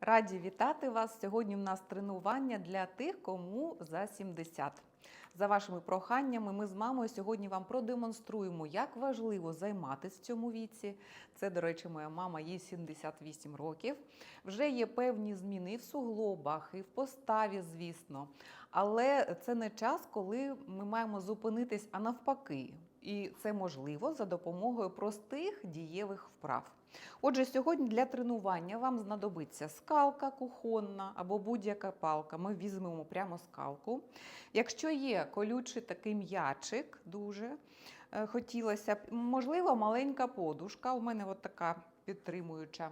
Раді вітати вас. Сьогодні в нас тренування для тих, кому за 70. За вашими проханнями, ми з мамою сьогодні вам продемонструємо, як важливо займатися в цьому віці. Це, до речі, моя мама, їй 78 років. Вже є певні зміни в суглобах, і в поставі, звісно. Але це не час, коли ми маємо зупинитись, а навпаки. І це можливо за допомогою простих дієвих вправ. Отже, сьогодні для тренування вам знадобиться скалка кухонна або будь-яка палка. Ми візьмемо прямо скалку. Якщо є колючий такий м'ячик, дуже е, хотілося б, можливо, маленька подушка. У мене от така підтримуюча.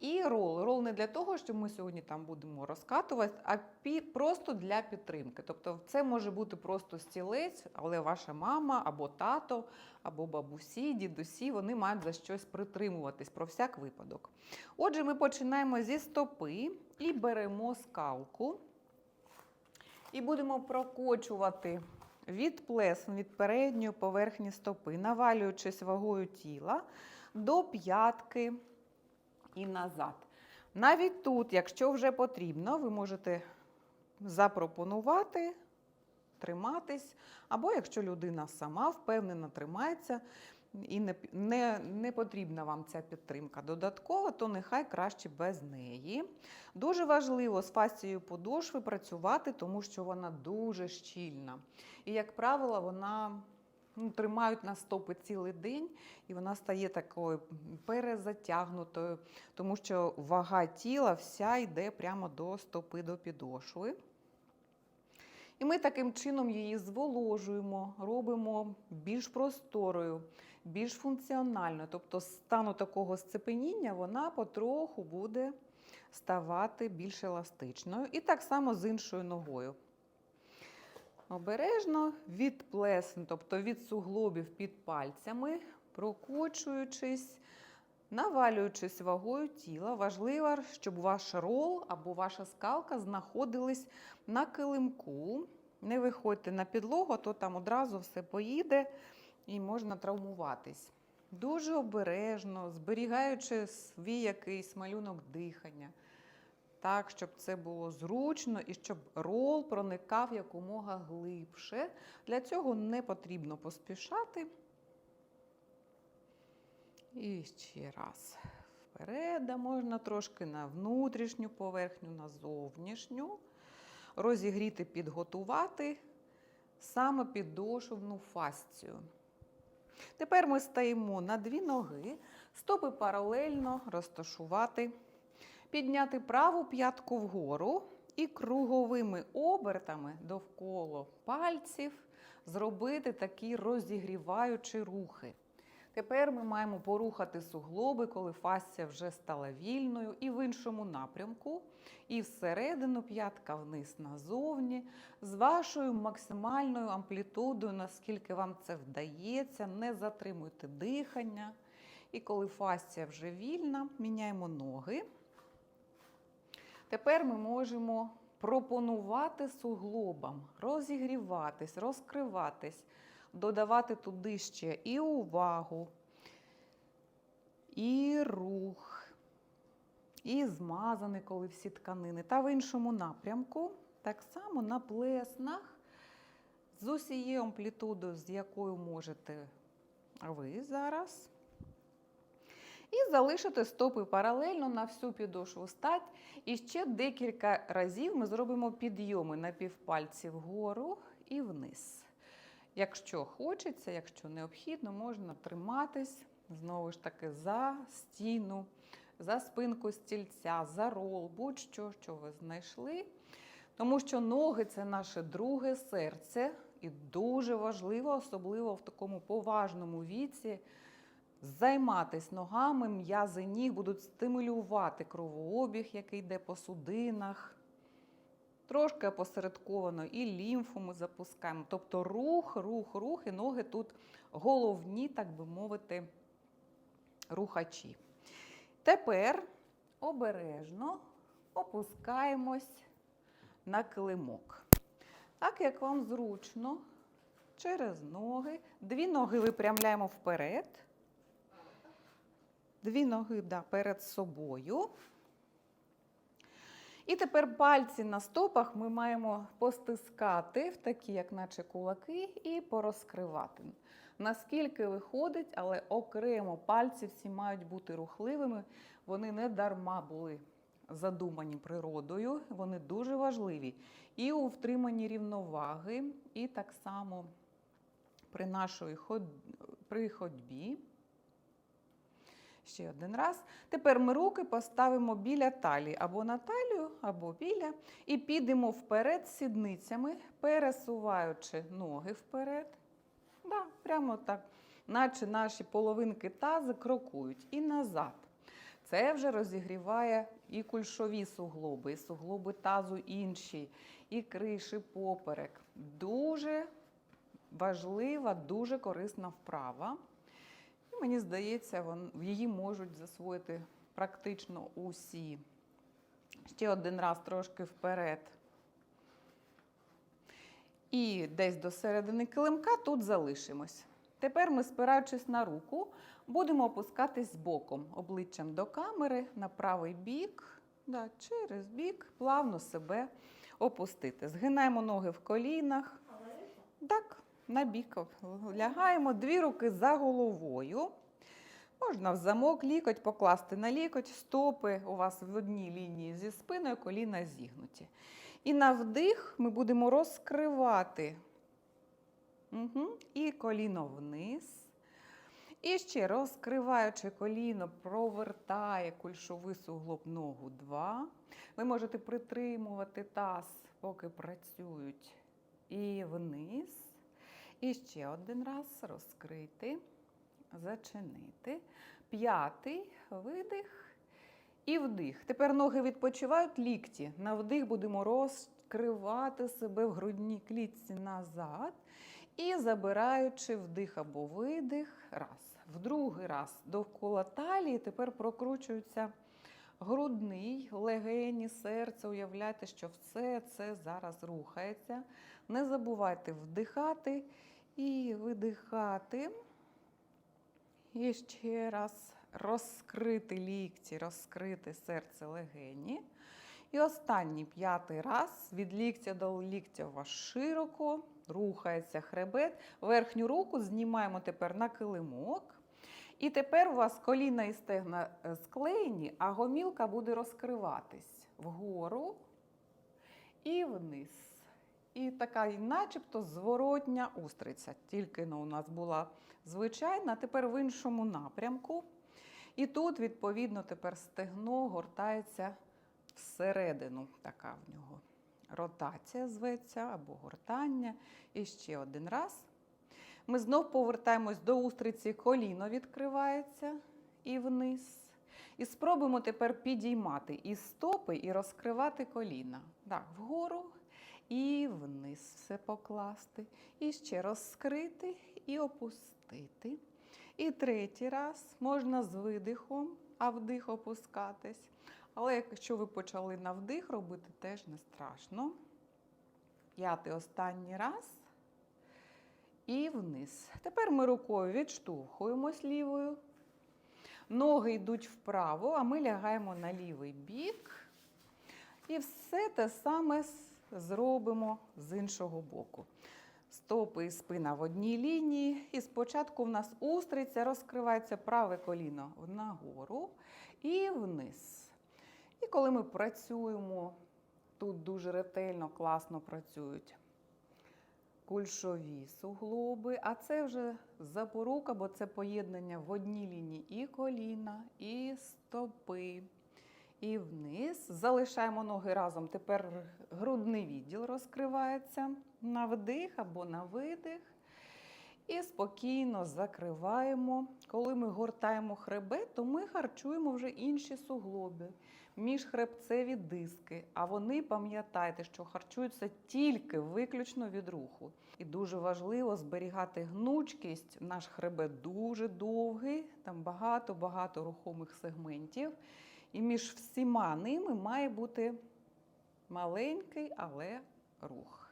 І рол. Рол не для того, що ми сьогодні там будемо розкатувати, а пі- просто для підтримки. Тобто, це може бути просто стілець, але ваша мама або тато, або бабусі, дідусі, вони мають за щось притримуватись про всяк випадок. Отже, ми починаємо зі стопи і беремо скалку. І будемо прокочувати від плесн, від передньої поверхні стопи, навалюючись вагою тіла до п'ятки і назад. Навіть тут, якщо вже потрібно, ви можете запропонувати триматись, або якщо людина сама впевнено тримається і не, не, не потрібна вам ця підтримка додаткова, то нехай краще без неї. Дуже важливо з фасцією подошви працювати, тому що вона дуже щільна. І, як правило, вона ну, тримають на стопи цілий день, і вона стає такою перезатягнутою, тому що вага тіла вся йде прямо до стопи, до підошви. І ми таким чином її зволожуємо, робимо більш просторою, більш функціональною. Тобто, стану такого сцепеніння вона потроху буде ставати більш еластичною. І так само з іншою ногою. Обережно від плесн, тобто від суглобів під пальцями, прокочуючись, навалюючись вагою тіла. Важливо, щоб ваш рол або ваша скалка знаходились на килимку. Не виходьте на підлогу, то там одразу все поїде і можна травмуватись. Дуже обережно, зберігаючи свій якийсь малюнок дихання. Так, щоб це було зручно і щоб рол проникав якомога глибше. Для цього не потрібно поспішати. І ще раз. Вперед, а можна трошки на внутрішню поверхню, на зовнішню. Розігріти, підготувати саме підошовну фасцію. Тепер ми стаємо на дві ноги, стопи паралельно розташувати, підняти праву п'ятку вгору і круговими обертами довкола пальців зробити такі розігріваючі рухи. Тепер ми маємо порухати суглоби, коли фасція вже стала вільною, і в іншому напрямку, і всередину п'ятка вниз назовні, з вашою максимальною амплітудою, наскільки вам це вдається, не затримуйте дихання. І коли фасція вже вільна, міняємо ноги. Тепер ми можемо пропонувати суглобам розігріватись, розкриватись додавати туди ще і увагу, і рух, і змазаний, коли всі тканини. Та в іншому напрямку, так само на плеснах, з усією амплітудою, з якою можете ви зараз. І залишити стопи паралельно на всю підошву стать. І ще декілька разів ми зробимо підйоми на півпальці вгору і вниз. Якщо хочеться, якщо необхідно, можна триматись знову ж таки за стіну, за спинку стільця, за рол, будь-що, що ви знайшли. Тому що ноги це наше друге серце, і дуже важливо, особливо в такому поважному віці, займатися ногами, м'язи ніг будуть стимулювати кровообіг, який йде по судинах. Трошки опосередковано і лімфу ми запускаємо. Тобто рух, рух, рух, і ноги тут головні, так би мовити, рухачі. Тепер обережно опускаємось на килимок. Так як вам зручно, через ноги. Дві ноги випрямляємо вперед. Дві ноги да, перед собою. І тепер пальці на стопах ми маємо постискати в такі, як наче кулаки, і порозкривати. Наскільки виходить, але окремо пальці всі мають бути рухливими. Вони не дарма були задумані природою, вони дуже важливі і у втриманні рівноваги, і так само при нашій ход... при ходьбі. Ще один раз. Тепер ми руки поставимо біля талії, або на талію, або біля, і підемо вперед сідницями, пересуваючи ноги вперед. Да, прямо так, наче наші половинки таза крокують і назад. Це вже розігріває і кульшові суглоби, і суглоби тазу інші, і криші поперек. Дуже важлива, дуже корисна вправа. Мені здається, вон, її можуть засвоїти практично усі. Ще один раз трошки вперед. І десь до середини килимка тут залишимось. Тепер ми, спираючись на руку, будемо опускатись боком, обличчям до камери на правий бік, да, через бік, плавно себе опустити. Згинаємо ноги в колінах. Так, на бік лягаємо, дві руки за головою. Можна в замок лікоть покласти на лікоть, стопи у вас в одній лінії зі спиною, коліна зігнуті. І на вдих ми будемо розкривати. Угу. І коліно вниз. І ще розкриваючи коліно, провертає кульшовий суглоб ногу 2. Ви можете притримувати таз, поки працюють. І вниз. І ще один раз розкрити, зачинити. П'ятий видих і вдих. Тепер ноги відпочивають лікті. На вдих будемо розкривати себе в грудній клітці назад. І забираючи вдих або видих, раз. В другий раз довкола талії тепер прокручується грудний, легені, серце. Уявляйте, що все це зараз рухається. Не забувайте вдихати і видихати. І ще раз розкрити лікті, розкрити серце легені. І останній п'ятий раз від ліктя до ліктя у вас широко, рухається хребет. Верхню руку знімаємо тепер на килимок. І тепер у вас коліна і стегна е, склеєні, а гомілка буде розкриватись вгору і вниз. І така, начебто, зворотня устриця. Тільки ну, у нас була звичайна, тепер в іншому напрямку. І тут, відповідно, тепер стегно гортається всередину. Така в нього ротація зветься або гортання. І ще один раз. Ми знов повертаємось до устриці, коліно відкривається і вниз. І спробуємо тепер підіймати і стопи, і розкривати коліна. Так, вгору і вниз все покласти. І ще розкрити і опустити. І третій раз можна з видихом, а вдих опускатись. Але якщо ви почали на вдих робити, теж не страшно. П'ятий останній раз. І вниз. Тепер ми рукою відштовхуємось лівою. Ноги йдуть вправо, а ми лягаємо на лівий бік. І все те саме зробимо з іншого боку. Стопи і спина в одній лінії. І спочатку в нас устриця розкривається праве коліно нагору і вниз. І коли ми працюємо, тут дуже ретельно, класно працюють кульшові суглоби, а це вже запорука, бо це поєднання в одній лінії і коліна, і стопи. І вниз. Залишаємо ноги разом. Тепер грудний відділ розкривається на вдих або на видих. І спокійно закриваємо. Коли ми гортаємо хребет, то ми харчуємо вже інші суглоби, міжхребцеві диски. А вони, пам'ятайте, що харчуються тільки виключно від руху. І дуже важливо зберігати гнучкість. Наш хребет дуже довгий, там багато-багато рухомих сегментів. І між всіма ними має бути маленький, але рух.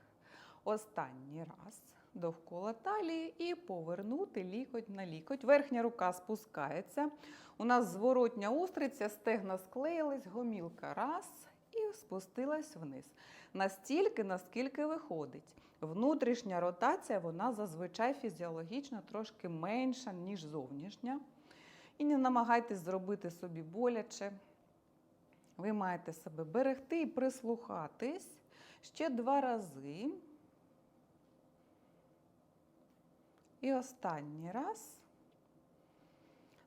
Останній раз довкола талії і повернути лікоть на лікоть. Верхня рука спускається. У нас зворотня устриця, стегна склеїлись, гомілка раз і спустилась вниз. Настільки, наскільки виходить. Внутрішня ротація, вона зазвичай фізіологічно трошки менша, ніж зовнішня. І не намагайтесь зробити собі боляче. Ви маєте себе берегти і прислухатись ще два рази. І останній раз.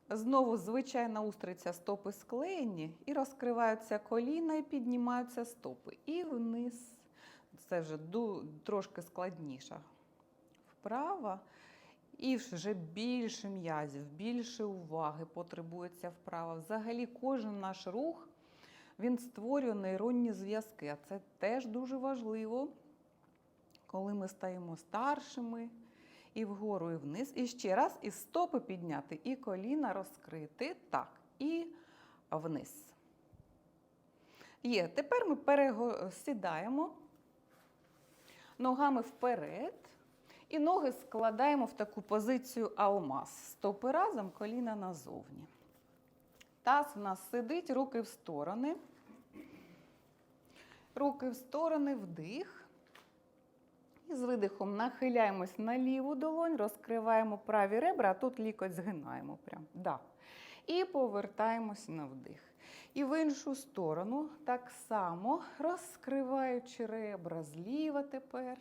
Знову звичайна устриця стопи склеєні, і розкриваються коліна, і піднімаються стопи. І вниз. Це вже трошки складніше. Вправо. І вже більше м'язів, більше уваги потребується вправо. Взагалі, кожен наш рух він створює нейронні зв'язки. А це теж дуже важливо, коли ми стаємо старшими. І вгору, і вниз. І ще раз, і стопи підняти, і коліна розкрити. Так, і вниз. Є. Тепер ми пересідаємо ногами вперед. І ноги складаємо в таку позицію алмаз. Стопи разом, коліна назовні. Таз у нас сидить, руки в сторони. Руки в сторони, вдих. І з видихом нахиляємось на ліву долонь, розкриваємо праві ребра, а тут лікоть згинаємо. Прям. Да. І повертаємось на вдих. І в іншу сторону так само розкриваючи ребра зліва тепер.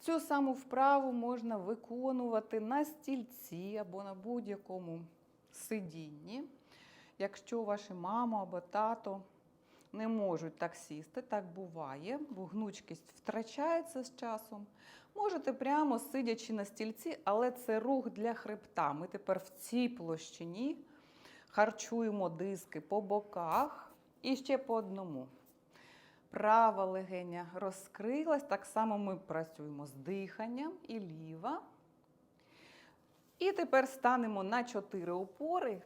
Цю саму вправу можна виконувати на стільці або на будь-якому сидінні. Якщо ваша мама або тато не можуть так сісти, так буває, бо гнучкість втрачається з часом. Можете прямо сидячи на стільці, але це рух для хребта. Ми тепер в цій площині харчуємо диски по боках і ще по одному. Права легеня розкрилась, так само ми працюємо з диханням і ліва. І тепер станемо на чотири опори.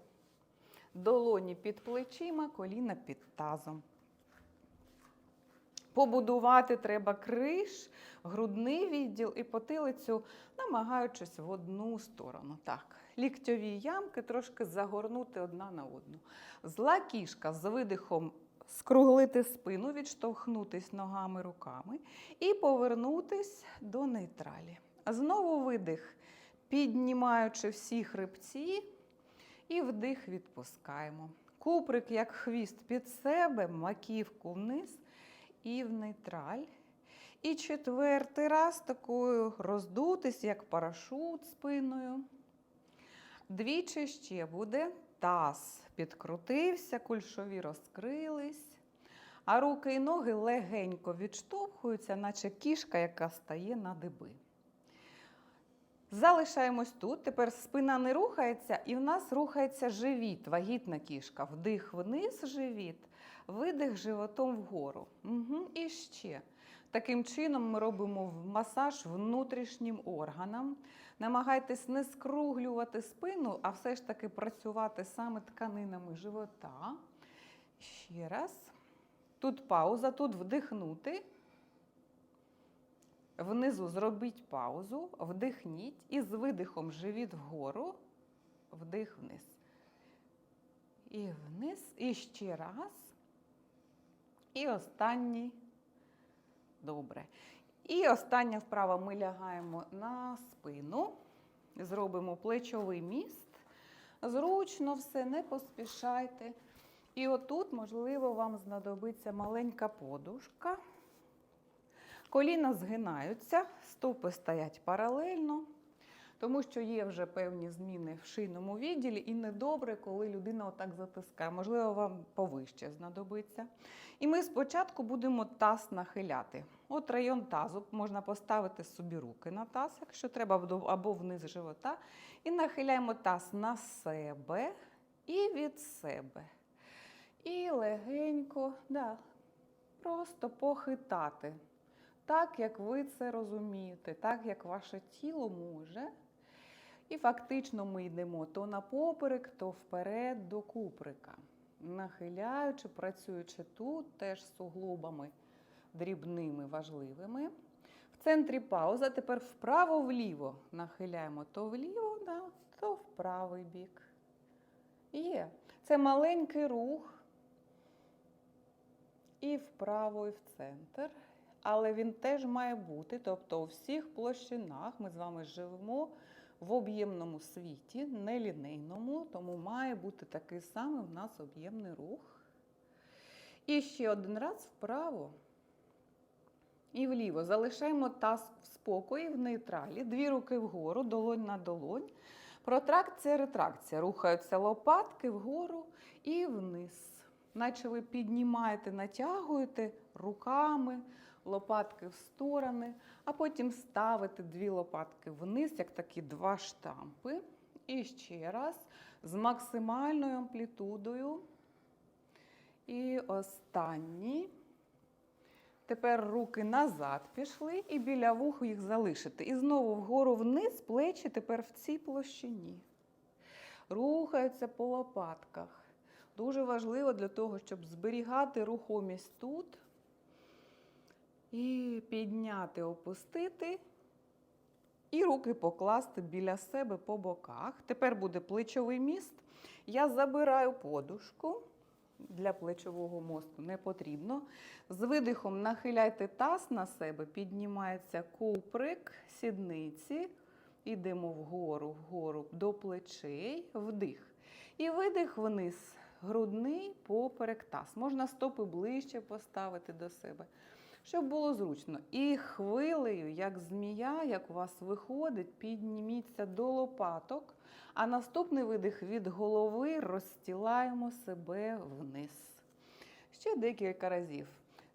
Долоні під плечима, коліна під тазом. Побудувати треба криш, грудний відділ і потилицю, намагаючись в одну сторону. Так, ліктьові ямки трошки загорнути одна на одну. Зла кішка з видихом скруглити спину, відштовхнутись ногами, руками і повернутись до нейтралі. Знову видих, піднімаючи всі хребці, і вдих відпускаємо. Куприк, як хвіст під себе, маківку вниз і в нейтраль. І четвертий раз такою роздутись, як парашут спиною. Двічі ще буде таз підкрутився, кульшові розкрились, а руки і ноги легенько відштовхуються, наче кішка, яка стає на диби. Залишаємось тут. Тепер спина не рухається, і в нас рухається живіт, вагітна кішка. Вдих вниз, живіт, видих животом вгору. Угу. І ще. Таким чином ми робимо масаж внутрішнім органам. Намагайтесь не скруглювати спину, а все ж таки працювати саме тканинами живота. Ще раз. Тут пауза, тут вдихнути. Внизу зробіть паузу, вдихніть і з видихом живіт вгору, вдих вниз. І вниз, і ще раз. І останній. Добре. І остання вправа ми лягаємо на спину, зробимо плечовий міст. Зручно все, не поспішайте. І отут, можливо, вам знадобиться маленька подушка. Коліна згинаються, стопи стоять паралельно, тому що є вже певні зміни в шийному відділі, і недобре, коли людина отак затискає. Можливо, вам повище знадобиться. І ми спочатку будемо таз нахиляти. От район тазу можна поставити собі руки на таз, якщо треба, або вниз живота. І нахиляємо таз на себе і від себе. І легенько, да, просто похитати. Так, як ви це розумієте, так, як ваше тіло може. І фактично ми йдемо то на поперек, то вперед до куприка. Нахиляючи, працюючи тут, теж з суглобами дрібними, важливими. В центрі пауза. Тепер вправо-вліво нахиляємо то вліво, то в правий бік. Є. Це маленький рух. і вправо, і в центр. Але він теж має бути, тобто у всіх площинах ми з вами живемо в об'ємному світі, не лінейному, тому має бути такий самий у нас об'ємний рух. І ще один раз вправо і вліво. Залишаємо таз в спокої, в нейтралі, дві руки вгору, долонь на долонь. Протракція, ретракція. Рухаються лопатки вгору і вниз. Наче ви піднімаєте, натягуєте руками, лопатки в сторони, а потім ставите дві лопатки вниз, як такі два штампи. І ще раз з максимальною амплітудою. І останній. Тепер руки назад пішли і біля вуху їх залишити. І знову вгору вниз, плечі тепер в цій площині. Рухаються по лопатках. Дуже важливо для того, щоб зберігати рухомість тут. І підняти, опустити. І руки покласти біля себе по боках. Тепер буде плечовий міст. Я забираю подушку. Для плечового мосту не потрібно. З видихом нахиляйте таз на себе, піднімається куприк, сідниці. Ідемо вгору, вгору до плечей, вдих. І видих вниз, грудний поперек таз. Можна стопи ближче поставити до себе, щоб було зручно. І хвилею, як змія, як у вас виходить, підніміться до лопаток. А наступний видих від голови розстілаємо себе вниз. Ще декілька разів.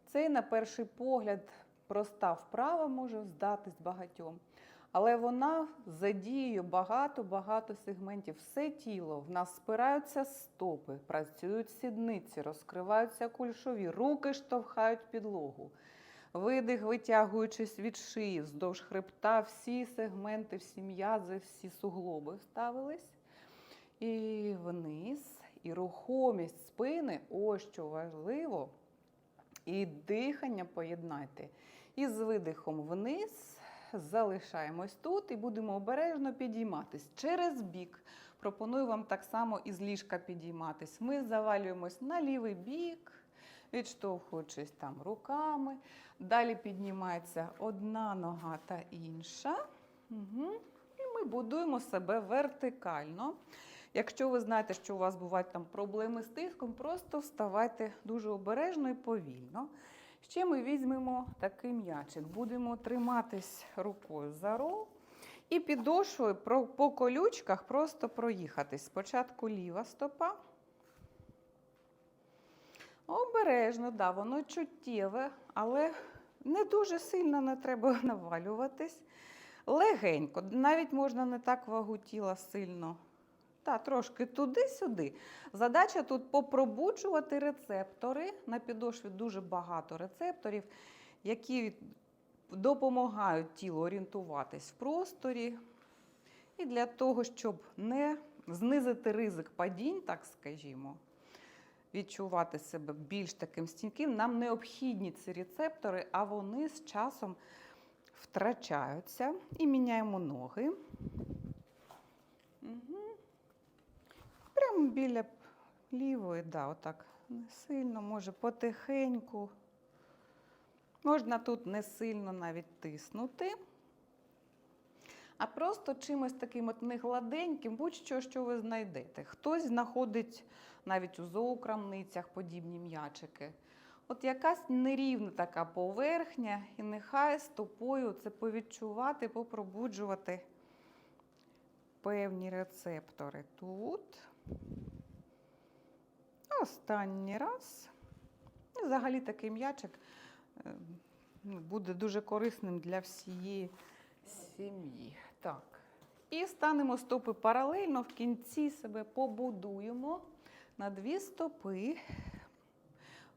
Цей, на перший погляд, проста вправа може здатись багатьом. Але вона задіює багато-багато сегментів. Все тіло. В нас спираються стопи, працюють сідниці, розкриваються кульшові, руки штовхають підлогу. Видих, витягуючись від шиї, вздовж хребта, всі сегменти, всі м'язи, всі суглоби вставились. І вниз. І рухомість спини, ось що важливо. І дихання поєднайте. І з видихом вниз залишаємось тут і будемо обережно підійматись через бік. Пропоную вам так само із ліжка підійматись. Ми завалюємось на лівий бік, відштовхуючись там руками. Далі піднімається одна нога та інша. Угу. І ми будуємо себе вертикально. Якщо ви знаєте, що у вас бувають там проблеми з тиском, просто вставайте дуже обережно і повільно. Ще ми візьмемо такий м'ячик. Будемо триматись рукою за рол і підошвою по колючках просто проїхатись. Спочатку ліва стопа. Обережно, да, воно чуттєве, але не дуже сильно не треба навалюватись. Легенько, навіть можна не так вагу тіла сильно. Та, трошки туди-сюди. Задача тут попробуджувати рецептори. На підошві дуже багато рецепторів, які допомагають тілу орієнтуватись в просторі. І для того, щоб не знизити ризик падінь, так скажімо, відчувати себе більш таким стійким, нам необхідні ці рецептори, а вони з часом втрачаються. І міняємо ноги. Угу. Прямо біля лівої, да, отак. Не сильно, може, потихеньку. Можна тут не сильно навіть тиснути. А просто чимось таким от негладеньким, будь-що, що ви знайдете. Хтось знаходить навіть у зоокрамницях подібні м'ячики. От якась нерівна така поверхня, і нехай стопою це повідчувати, попробуджувати певні рецептори тут. Останній раз. І взагалі такий м'ячик е, ну, буде дуже корисним для всієї сім'ї. Так. І станемо стопи паралельно, в кінці себе побудуємо на дві стопи.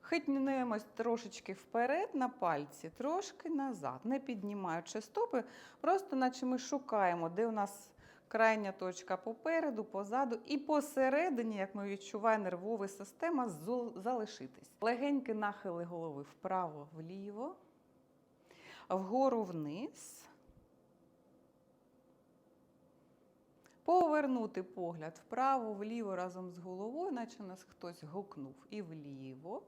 Хитнемось трошечки вперед на пальці, трошки назад, не піднімаючи стопи, просто наче ми шукаємо, де у нас крайня точка попереду, позаду і посередині, як ми відчуваємо, нервова система залишитись. Легенькі нахили голови вправо, вліво, вгору вниз. Повернути погляд вправо, вліво разом з головою, наче нас хтось гукнув і вліво.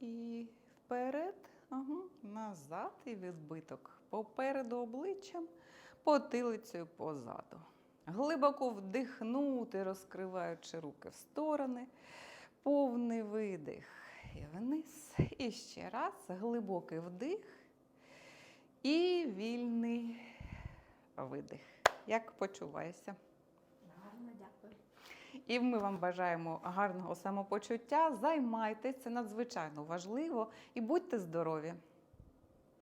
І вперед, ага, назад і відбиток. Попереду обличчям, потилицею позаду. Глибоко вдихнути, розкриваючи руки в сторони. Повний видих і вниз. І ще раз глибокий вдих і вільний видих. Як почуваєшся? Гарно, дякую. І ми вам бажаємо гарного самопочуття. Займайтеся, це надзвичайно важливо і будьте здорові!